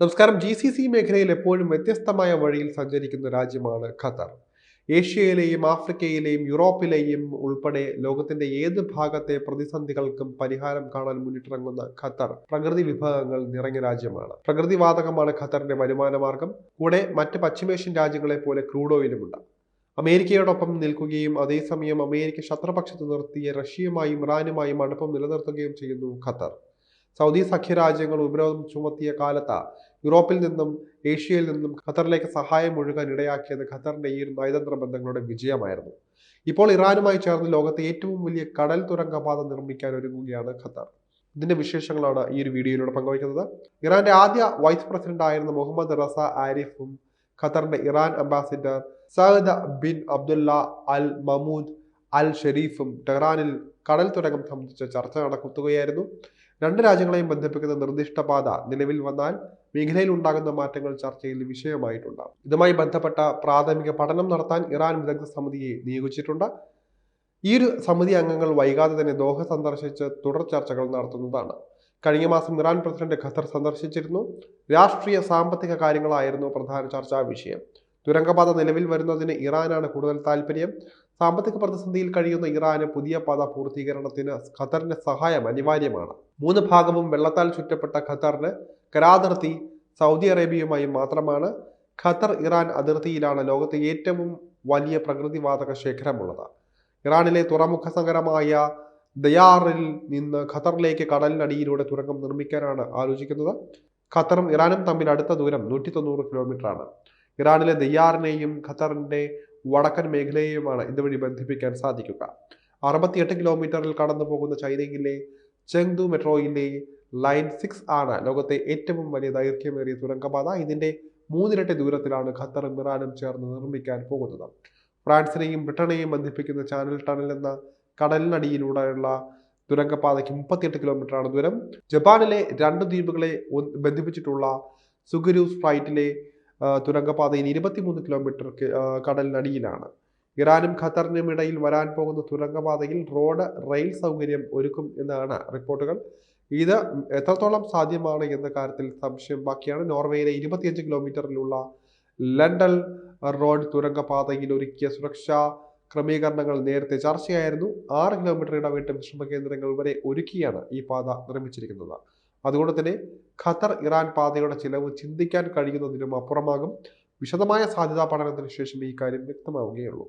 നമസ്കാരം. G C C മേഖലയിൽ എപ്പോഴും വ്യത്യസ്തമായ വഴിയിൽ സഞ്ചരിക്കുന്ന രാജ്യമാണ് ഖത്തർ. ഏഷ്യയിലെയും ആഫ്രിക്കയിലെയും യൂറോപ്പിലെയും ഉൾപ്പെടെ ലോകത്തിന്റെ ഏത് ഭാഗത്തെ പ്രതിസന്ധികൾക്കും പരിഹാരം കാണാൻ മുന്നിട്ടിറങ്ങുന്ന ഖത്തർ പ്രകൃതി വിഭവങ്ങൾ നിറഞ്ഞ രാജ്യമാണ്. പ്രകൃതിവാതകമാണ് ഖത്തറിന്റെ വരുമാന മാർഗം കൂടെ മറ്റ് പശ്ചിമേഷ്യൻ രാജ്യങ്ങളെ പോലെ ക്രൂഡ് ഓയിലുമുണ്ട്. അമേരിക്കയോടൊപ്പം നിൽക്കുകയും അതേസമയം അമേരിക്ക ശത്രുപക്ഷത്ത് നിർത്തിയ റഷ്യയുമായും ഇറാനുമായും അടുപ്പം നിലനിർത്തുകയും ചെയ്യുന്നു ഖത്തർ. സൗദി സഖ്യരാജ്യങ്ങൾ ഉപരോധം ചുമത്തിയ കാലത്ത് യൂറോപ്പിൽ നിന്നും ഏഷ്യയിൽ നിന്നും ഖത്തറിലേക്ക് സഹായം ഒഴുകാൻ ഇടയാക്കിയത് ഖത്തറിന്റെ ഈ ഒരു നയതന്ത്ര ബന്ധങ്ങളുടെ വിജയമായിരുന്നു. ഇപ്പോൾ ഇറാനുമായി ചേർന്ന് ലോകത്തെ ഏറ്റവും വലിയ കടൽ തുരങ്കപാത നിർമ്മിക്കാൻ ഒരുങ്ങുകയാണ് ഖത്തർ. ഇതിന്റെ വിശേഷങ്ങളാണ് ഈ ഒരു വീഡിയോയിലൂടെ പങ്കുവയ്ക്കുന്നത്. ഇറാന്റെ ആദ്യ വൈസ് പ്രസിഡന്റ് ആയിരുന്ന മുഹമ്മദ് റസ ആരിഫും ഖത്തറിന്റെ Iran ambassador Sahad bin Abdullah Al Mahmoud അൽ ഷെരീഫും ടെഹ്റാനിൽ കടൽ തുരങ്കം സംബന്ധിച്ച ചർച്ച നടത്തുകയായിരുന്നു രണ്ട് രാജ്യങ്ങളെയും ബന്ധിപ്പിക്കുന്ന നിർദ്ദിഷ്ട പാത നിലവിൽ വന്നാൽ മേഖലയിൽ ഉണ്ടാകുന്ന മാറ്റങ്ങൾ ചർച്ചയിൽ വിഷയമായിട്ടുണ്ട്. ഇതുമായി ബന്ധപ്പെട്ട പ്രാഥമിക പഠനം നടത്താൻ ഇറാൻ വിദഗ്ധ സമിതിയെ നിയോഗിച്ചിട്ടുണ്ട്. ഈ ഒരു സമിതി അംഗങ്ങൾ വൈകാതെ തന്നെ ദോഹ സന്ദർശിച്ച് തുടർ ചർച്ചകൾ നടത്തുന്നതാണ്. കഴിഞ്ഞ മാസം ഇറാൻ പ്രസിഡന്റ് ഖത്തർ സന്ദർശിച്ചിരുന്നു. രാഷ്ട്രീയ സാമ്പത്തിക കാര്യങ്ങളായിരുന്നു പ്രധാന ചർച്ചാ വിഷയം. തുരങ്കപാത നിലവിൽ വരുന്നതിന് ഇറാനാണ് കൂടുതൽ താല്പര്യം. സാമ്പത്തിക പ്രതിസന്ധിയിൽ കഴിയുന്ന ഇറാന് പുതിയ പാത പൂർത്തീകരണത്തിന് ഖത്തറിന്റെ സഹായം അനിവാര്യമാണ്. മൂന്ന് ഭാഗവും വെള്ളത്താൽ ചുറ്റപ്പെട്ട ഖത്തറിന് കരാതിർത്തി സൗദി അറേബ്യയുമായി മാത്രമാണ്. ഖത്തർ ഇറാൻ അതിർത്തിയിലാണ് ലോകത്തെ ഏറ്റവും വലിയ പ്രകൃതിവാതക ശേഖരമുള്ളത്. ഇറാനിലെ തുറമുഖ സങ്കരമായ ദയാറിൽ നിന്ന് ഖത്തറിലേക്ക് കടലിനടിയിലൂടെ തുരങ്കം നിർമ്മിക്കാനാണ് ആലോചിക്കുന്നത്. ഖത്തറും ഇറാനും തമ്മിൽ അടുത്ത ദൂരം നൂറ്റി തൊണ്ണൂറ് കിലോമീറ്ററാണ്. ഇറാനിലെ ദയ്യാറിനെയും ഖത്തറിന്റെ വടക്കൻ മേഖലയെയുമാണ് ഇതുവഴി ബന്ധിപ്പിക്കാൻ സാധിക്കുക. അറുപത്തിയെട്ട് കിലോമീറ്ററിൽ കടന്നു പോകുന്ന ചൈനയിലെ ചെങ്ദു മെട്രോയിലെ ലൈൻ സിക്സ് ആണ് ലോകത്തെ ഏറ്റവും വലിയ ദൈർഘ്യമേറിയ തുരങ്കപാത. ഇതിന്റെ മൂന്നിരട്ടി ദൂരത്തിലാണ് ഖത്തറും ഇറാനും ചേർന്ന് നിർമ്മിക്കാൻ പോകുന്നത്. ഫ്രാൻസിനെയും ബ്രിട്ടനെയും ബന്ധിപ്പിക്കുന്ന ചാനൽ ടണൽ എന്ന കടലിനടിയിലൂടെയുള്ള തുരങ്കപാതയ്ക്ക് മുപ്പത്തിയെട്ട് കിലോമീറ്ററാണ് ദൂരം. ജപ്പാനിലെ രണ്ട് ദ്വീപുകളെ ബന്ധിപ്പിച്ചിട്ടുള്ള സുഗുരു ഫ്ലൈറ്റിലെ തുരങ്കപാതയിൽ ഇരുപത്തിമൂന്ന് കിലോമീറ്റർ കടലിനടിയിലാണ്. ഇറാനും ഖത്തറിനും ഇടയിൽ വരാൻ പോകുന്ന തുരങ്കപാതയിൽ റോഡ് റെയിൽ സൗകര്യം ഒരുക്കും എന്നാണ് റിപ്പോർട്ടുകൾ. ഇത് എത്രത്തോളം സാധ്യമാണ് എന്ന കാര്യത്തിൽ സംശയം ബാക്കിയാണ്. നോർവേയിലെ ഇരുപത്തിയഞ്ച് കിലോമീറ്ററിലുള്ള ലണ്ടൻ റോഡ് തുരങ്കപാതയിൽ ഒരുക്കിയ സുരക്ഷാ ക്രമീകരണങ്ങൾ നേരത്തെ ചർച്ചയായിരുന്നു. ആറ് കിലോമീറ്റർ ഇടവിട്ട് വിശ്രമ കേന്ദ്രങ്ങൾ വരെ ഒരുക്കിയാണ് ഈ പാത നിർമ്മിച്ചിരിക്കുന്നത്. അതുകൊണ്ട് തന്നെ ഖത്തർ ഇറാൻ പാതയുടെ ചിലവ് ചിന്തിക്കാൻ കഴിയുന്നതിനും അപ്പുറമാകും. വിശദമായ സാധ്യതാ പഠനത്തിന് ശേഷം ഈ കാര്യം വ്യക്തമാവുകയുള്ളൂ.